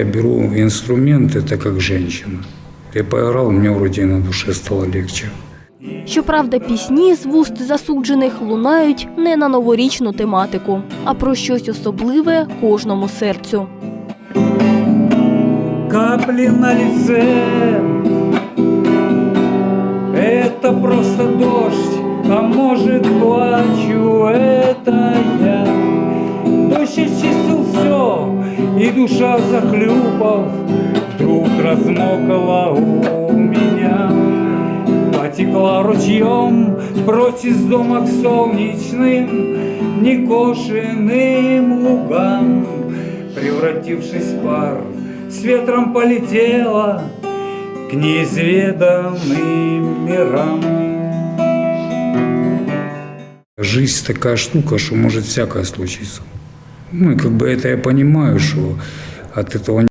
Я беру инструмент, это как женщина. Я поиграл, мне вроде и на душе стало легче. Щоправда, пісні з вуст засуджених лунають не на новорічну тематику, а про щось особливе кожному серцю. капли на лице Это просто дождь, а может плачу Это я Дождь очистил все, и душа захлюпав Вдруг размокла у меня. Потекла ручьем прочь из дома к солнечным Некошенным лугам. Превратившись в пар, с ветром полетела К неизведанным мирам. Жизнь такая штука, что может всякое случиться. Ну и как бы это я понимаю, что от этого